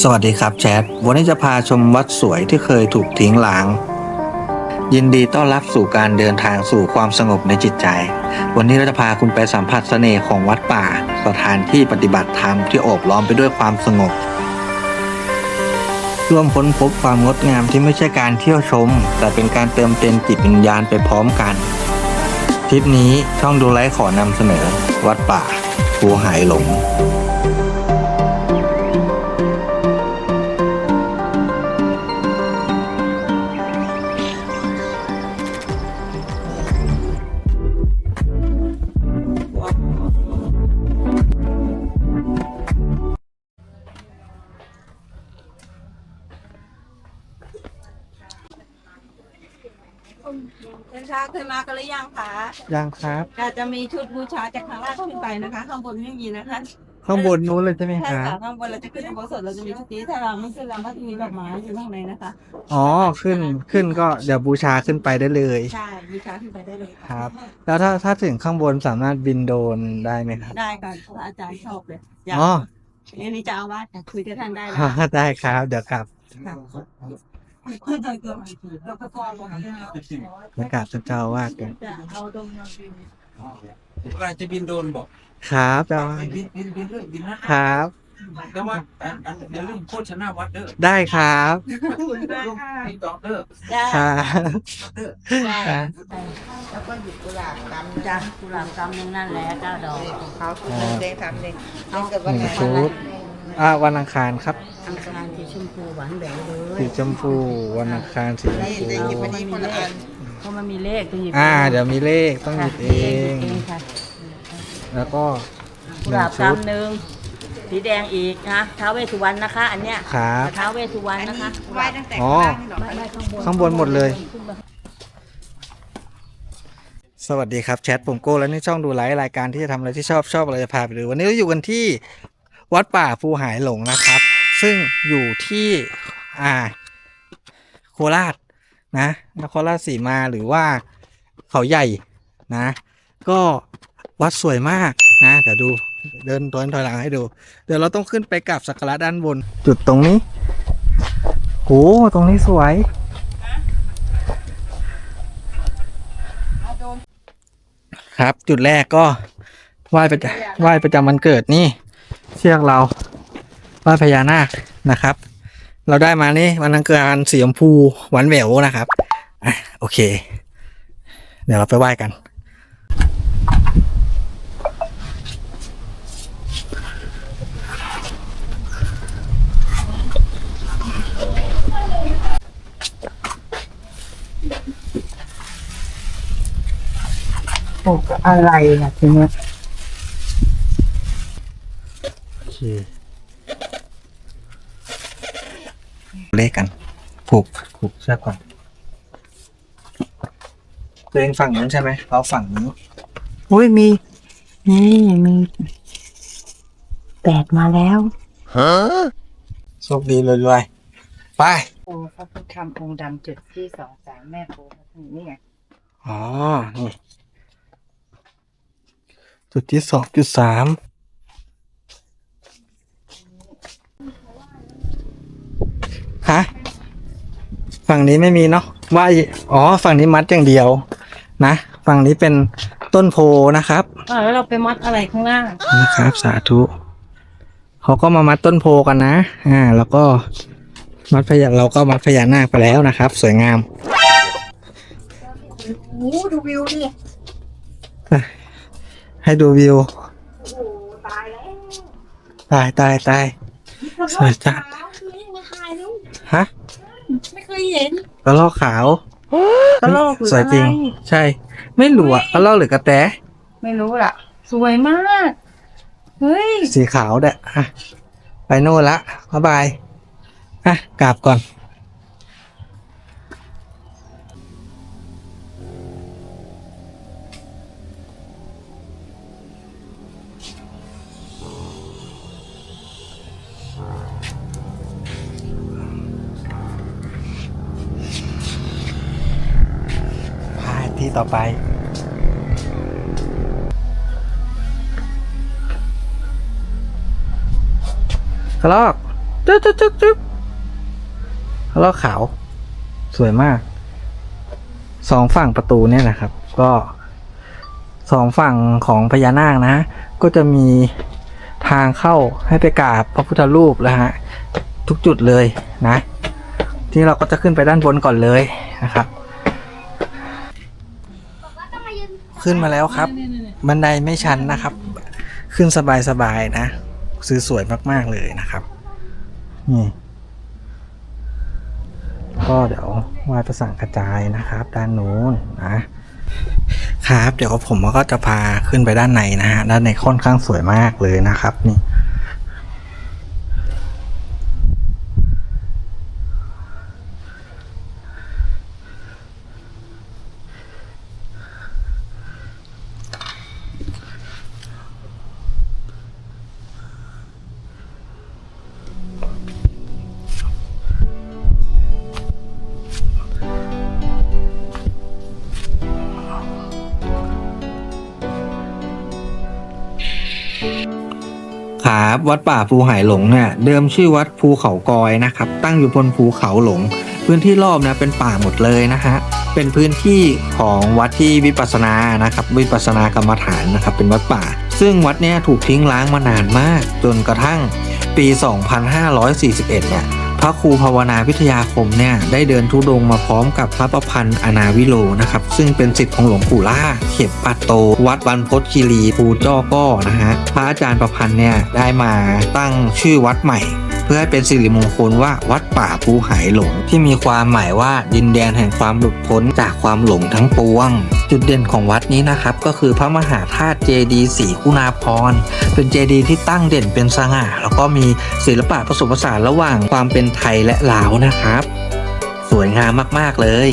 สวัสดีครับแชท วันนี้จะพาชมวัดสวยที่เคยถูกทิ้งล้าง ยินดีต้อนรับสู่การเดินทางสู่ความสงบในจิตใจ วันนี้เราจะพาคุณไปสัมผัสเสน่ห์ของวัดป่า สถานที่ปฏิบัติธรรมที่โอบล้อมไปด้วยความสงบ ร่วมค้นพบความงดงามที่ไม่ใช่การเที่ยวชม แต่เป็นการเติมเต็มจิตวิญญาณไปพร้อมกันทริปนี้ช่องดูไลฟ์ขอนำเสนอ วัดป่าภูหายหลง เดินทางเคยมากันหรือยังคะยังครับ อาจจะมีชุดบูชาจากข้างล่างขึ้นไปนะคะ ข้างบนไม่มีนะคะข้างบนนู้นเลยใช่ไหมใช่ครัค่ะบข้างบนเราจะขึ้นอุโบสถเราจะมีชุดนี้ถ้าเราไม่ขึ้นเราก็จะมีดอกไม้อยู่ข้างในนะคะ อ๋อขึ้นขึ้นก็เดี๋ยวบูชาขึ้นไปได้เลย ใช่บูชาขึ้นไปได้เลยครับ แล้วถ้าถ้าถึงข้างบนสามารถบินโดรนได้ไหมครับได้ค่ะพระอาจารย์ชอบเลยอยากอ๋อ อันนี้จะเอาว่าจะคุยกับท่านได้เลยได้ครับ เดี๋ยวกลับ ค่ะ เราก็กองเดี๋ยวกลับจะเจ้าอาวาดกันจะเอาดมมาบินเวลาจะบินโดรนบอกครับเจ้าอาวาสบินบินบินเรื่อยบินนะครับ แต่ว่าอันอันอย่าลืมโฆษณาวัดเด้อได้ครับคุณมากค่ะติ๊กต็อกเด้อได้ครับเด้อครับแล้วก็หยิบกุหลาบกำจ้ะกุหลาบกำนึงนั่นแหละเก้าดอกของเขาทุกคนได้ทำเลยถ้าเกิดหว่านึ่งไงชุด อ่าวันอังคารครับอังคารสีชมพูหวานแหววเลยสีชมพูวันอังคารสีชมได้พูจะหยิบอันนี้คนละอันเพราะมันมีเลขต้องหยิบอ่า เดี๋ยวมีเลขต้องหยิบเองหยิบเองค่ะแล้วก็กุหหนึ่ลางบชุดกำหนึ่งสีแดงอีกนะท้าวเวสสุวรรณนะคะ อันเนี้ยครับท้าวเวสสุวรรณอันนะนี้คะไหว้ตั้งแต่อ๋อข้างล่างนี่เหรอไม่ไม่ข้างบนข้างบนหมดเลยขึ้นมาสวัสดีครับแชทผมโก้และนี่ช่องดูไลฟ์รายการที่จะทำอะไรที่ชอบชอบอะไรจะพาไปดูวันนี้เราอยู่กันที่ วัดป่าภูหายหลงนะครับ ซึ่งอยู่ที่อ่าโคราชนะนครราชสีมาหรือว่าเขาใหญ่นะ ก็วัดสวยมากนะเดี๋ยวดูเดินถอยถอยหลังให้ดู เดี๋ยวเราต้องขึ้นไปกราบสักการะด้านบน จุดตรงนี้โอ้ตรงนี้สวย ครับจุดแรกก็ไหว้ประไหว้ประจำวันเกิดนี่ เชือกเราไหว้พญานาคนะครับ เราได้มานี่วันอังคารสีชมพูหวานแหววนะครับอะโอเค เดี๋ยวเราไปไหว้กัน ปลูกอะไรนะทีนี้โอ เคเลขกัน ผูกผูกเชือกก่อนตัวเองฝั่งนู้นใช่ไหมเราฝั่งนี้อุ้ยมี นี่มีแตกมาแล้วโชคดีรวยๆไปโอ้พระพุทธธรรมองค์ดำจุดที่สองสามแม่โพนี่ไงอ๋อนี่จุดที่สองจุดสาม ฝั่งนี้ไม่มีเนาะว่าอ๋อ ฝั่งนี้มัดอย่างเดียว นะ ฝั่งนี้เป็นต้นโพนะครับอ่าแล้วเราไปมัดอะไรข้างล่างนะครับ สาธุเขาก็มามัดต้นโพกันนะ อ่า แล้วก็มัดพญาเราก็มัดพญานาคไปแล้วนะครับ สวยงามโอ้ดูวิวดิให้ดูวิวตายตายตายสวยจัดฮะ ไม่เคยเห็นกระลอกขาว กระโลกหรือสวยจริงอะไรใช่ ไม่รู้อะกระลอกหรือกระแตไม่รู้ล่ะ สวยมาก เฮ้ย สีขาวเด้ออะไปโน่นละบ๊ายบายอะกราบก่อน ต่อไปกระลอกจึ๊บจึ๊บจึ๊บจึ๊บแล้วขาว สวยมาก สองฝั่งประตูเนี่ยนะครับ ก็สองฝั่งของพญานาคนะ ก็จะมีทางเข้าให้ไปกราบพระพุทธรูปแล้วฮะ ทุกจุดเลยนะ ที่เราก็จะขึ้นไปด้านบนก่อนเลยนะครับ ขึ้นมาแล้วครับ บันไดไม่ชันนะครับ ขึ้นสบายๆนะ ซื้อสวยมากๆเลยนะครับนี่ก็เดี๋ยวไหว้ประสังกระจายนะครับ ด้านนู้นนะครับ เดี๋ยวผมก็จะพาขึ้นไปด้านในนะฮะด้านในค่อนข้างสวยมากเลยนะครับนี่ ครับวัดป่าภูหายหลงเนี่ยเดิมชื่อวัดภูเขากอยนะครับ ตั้งอยู่บนภูเขาหลง พื้นที่รอบนะเป็นป่าหมดเลยนะฮะเป็นพื้นที่ของวัดที่วิปัสสนานะครับวิปัสสนากรรมฐานนะครับเป็นวัดป่า ซึ่งวัดเนี่ยถูกทิ้งร้างมานานมาก จนกระทั่งปี 2541เนี่ย พระครูภาวนาวิทยาคมเนี่ยได้เดินทุดงมาพร้อมกับพระประพันธ์อนาวิโลนะครับซึ่งเป็นศิษย์ของหลวงปู่ล่าเข็บปัตโต วัดวันพศคีรีภูจ้อก้อนะฮะพระอาจารย์ประพันธ์เนี่ยได้มาตั้งชื่อวัดใหม่ พื่อให้เป็นสิริมงคลว่าวัดป่าภูหายหลง ที่มีความหมายว่าดินแดนแห่งความหลุดพ้นจากความหลงทั้งปวง จุดเด่นของวัดนี้นะครับ ก็คือพระมหาธาตุเจดีย์ศรีคุณาพรเป็นเจดีย์ที่ตั้งเด่นเป็นสง่าแล้วก็มีศิลปะผสมผสานระหว่างความเป็นไทยและลาวนะครับ สวยงามมากๆเลย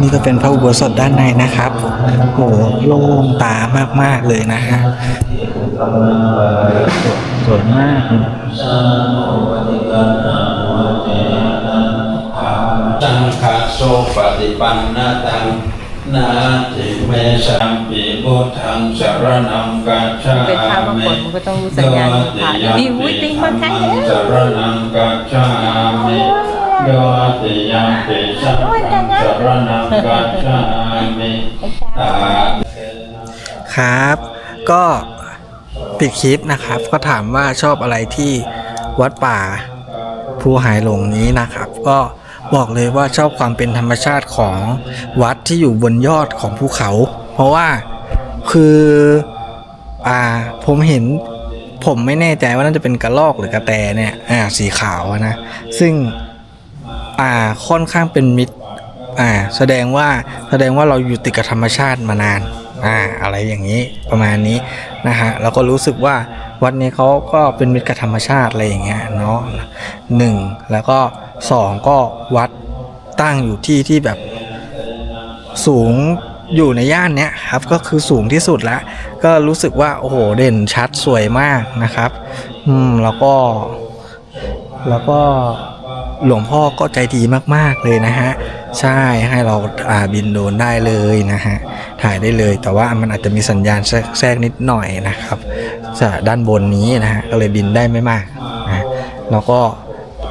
นี่ก็เป็นพระอุโบสถด้านในนะครับโหโล่งตามาก ๆ เลยนะฮะสวยมากสังฆโสปฏิปันนตังนาติเมสัมปิพุทธังสารณังกัจฉาเป็นพระบางมิคนมันก็ต้องรู้สัญญาณของพระนี่อุ้ยติงมาครั้งแล้วสรณังกัจฉามิโยติยัมปิสังฆัง รณกัจฉามิตาครับ ก็ปิดคลิปนะครับ ก็ถามว่าชอบอะไรที่วัดป่าภูหายหลงนี้นะครับ ก็บอกเลยว่าชอบความเป็นธรรมชาติของวัดที่อยู่บนยอดของภูเขา เพราะว่าคืออ่าผมเห็นผมไม่แน่ใจว่าน่าจะเป็นกระรอกหรือกระแตเนี่ยอ่าสีขาวนะ ซึ่งอ่าค่อนข้างเป็นมิตร อ่าแสดงว่าแสดงว่าเราอยู่ติดกับธรรมชาติมานานอ่าอะไรอย่างนี้ประมาณนี้นะฮะเราก็รู้สึกว่าวัดนี้เขาก็เป็นมิตรกับธรรมชาติอะไรอย่างเงี้ยเนาะหนึ่งแล้วก็สองก็วัดตั้งอยู่ที่ที่แบบสูงอยู่ในย่านเนี้ยครับก็คือสูงที่สุดล้วก็รู้สึกว่าโอ้โหเด่นชัดสวยมากนะครับ อืมแล้วก็แล้วก็ หลวงพ่อก็ใจดีมากๆเลยนะฮะ ใช่ให้เราอ่าบินโดนได้เลยนะฮะ ถ่ายได้เลยแต่ว่ามันอาจจะมีสัญญาณแทรกนิดหน่อยนะครับจากด้านบนนี้นะฮะก็เลยบินได้ไม่มากนะแล้วก็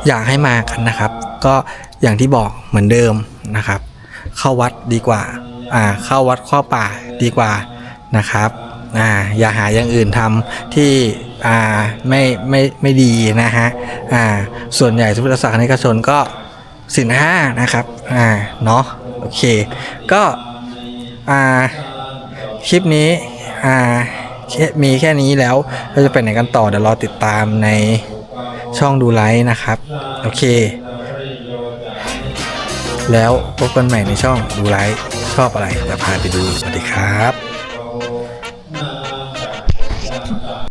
อยากให้มากันนะครับ ก็อย่างที่บอกเหมือนเดิมนะครับ เข้าวัดดีกว่าอ่าเข้าวัดเข้าป่าดีกว่านะครับอ่าอย่าหาอย่างอื่นทำที่ อ่าไม่ไม่ไม่ดีนะฮะอ่าส่วนใหญ่พุทธศาสนิกชนก็สินห้านะครับอ่าเนาะโอเค ก็อ่าคลิปนี้อ่ามีแค่นี้แล้วเราจะไปไหนกันต่อเดี๋ยวรอติดตามในช่องดูไลฟ์นะครับ โอเค แล้วพบกันใหม่ในช่องดูไลฟ์ชอบอะไรจะพาไปดู สวัสดีครับ